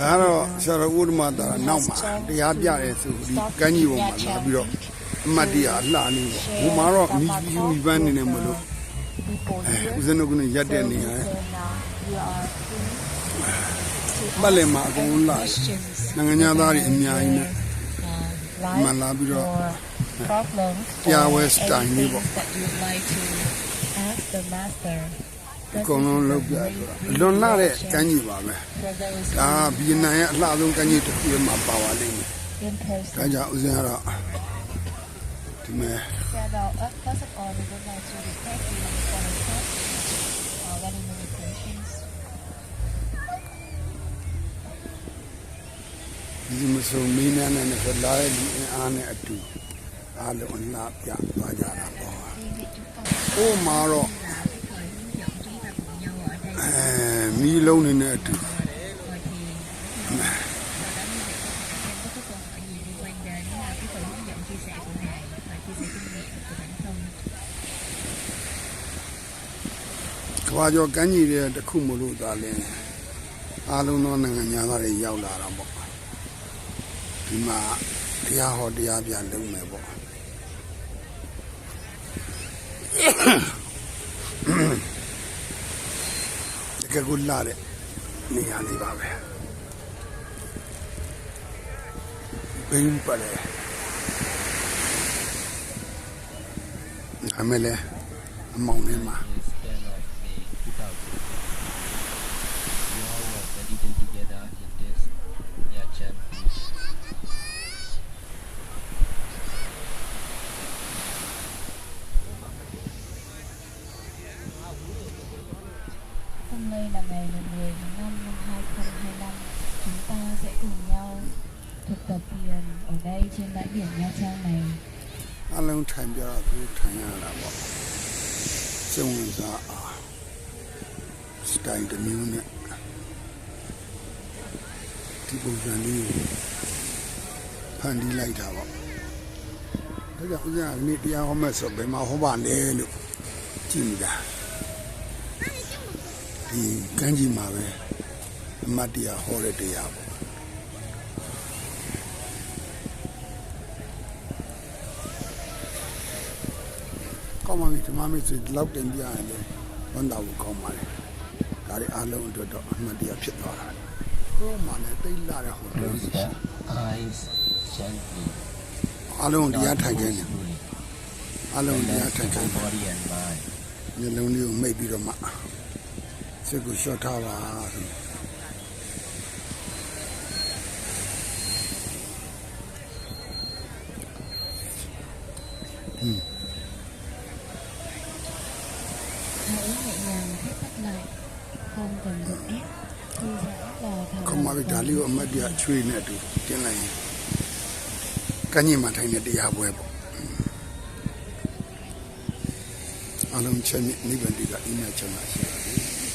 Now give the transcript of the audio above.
ဒါကတော့ဆရာတော်ဥဒ္ဓမတာနောက်မှာတရားပြတယ်ဆိုဒီကမ်းကြီးပေါ်မှာလာပြီးတော့အမတ်တရားလှနေပေါ့ဟိုမှာတော့မိပြီးမိပန်းနေနေမလို့အဲဦးဇင်းတို့ကလည်းရက်တဲ့နေရတယ်ပတ်လည်မှာအကုန်လုံးလာတယ်နိုင်ငံသားတွေအများကြီးနဲ့မှန်လာပြီးတော့တရားဝဲစတိုင်လေးပေါ့ အကုန်လုံးလုပ်ပြဆိုတာလွန်လာတဲ့ကမ်းကြီးပါပဲဒါကဗီယက်နမ်ရဲ့အလှဆုံးကမ်းကြီးတစ်ခုမှာပါပါလိမ့်မယ်ဒါကြောင့်ဦးဇင်းကတော့ဒီမဲ့ First of all, we would like to thank you for the trust, uh, very many questions. ဒီမစုံမင်းနဲ့နဲ့ဆိုလာရဲ့လူအင်အားနဲ့အတူအားလုံးလှပြသွားကြတာပေါ့ဟိုမှာတော့ အဲမီးလုံးနေနဲ့အတူကဘာကျော်ကမ်းကြီးတွေတစ်ခုမလို့သာလင်းအားလုံးသောနိုင်ငံသားတွေရောက်လာတာပေါ့ဒီမှာတရားဟောတရားပြလုပ်မယ်ပေါ့တ ကယ်ကိုလာတဲ့နေရာလေးပါပဲဘင်းပါလေအမေလေအမောင်နေမှာ hôm nay là ngày 10 tháng 5 năm 2025 chúng ta sẽ cùng nhau thực tập thiền ở đây trên bãi biển Nha Trang này အလုံးထိုင်ပြတော့သူထိုင်ရတာပေါ့စုံဝင်စားအားစတိုင်တစ်မျိုးနဲ့ဒီပုံစံလေးကိုဖန်တီးလိုက်တာပေါ့ဒါကြောင့်ဦးဇင်းကဒီနေ့တရားဟောမဲ့ဆိုဘယ်မှာဟောပါလဲလို့ကြည့်နေတာ ဒီကမ်းကြီးမှာပဲအမတ်တရားဟောတဲ့တရားပေါ့ကောင်းပါပြီဒီမှာမေ့ဆိုဒီလောက်တင်ပြရတယ်လေဝန်တာကိုကောင်းပါလေဒါတွေအားလုံးအတွက်တော့အမှန်တရားဖြစ်သွားတာဟိုမှာလည်းတိတ်လာတဲ့ဟိုတယ် Close the eyes gently. အားလုံးတရားထိုင်ခြင်းနေ Slowly. အားလုံးတရားထိုင် Relax ခြင်း your body and mind. ညလုံးလေးကိုမိတ်ပြီးတော့မှ စိတ်ကိုလျှော့ထားပါဆို hãy nhẹ nhàng thắt tắt lại không cần gượng ép thư giãn và thở ခုမှပဲဒါလေးကိုအမှတ်တရားချွေးနေအတူတင်လိုက်ရင်ကညင်မှာထိုင်တဲ့တရားပွဲပေါ့အားလုံးချက်မြင့်နိဗ္ဗာန်တိကအင်းမြတ်ချမ်းသာရှိပါစေ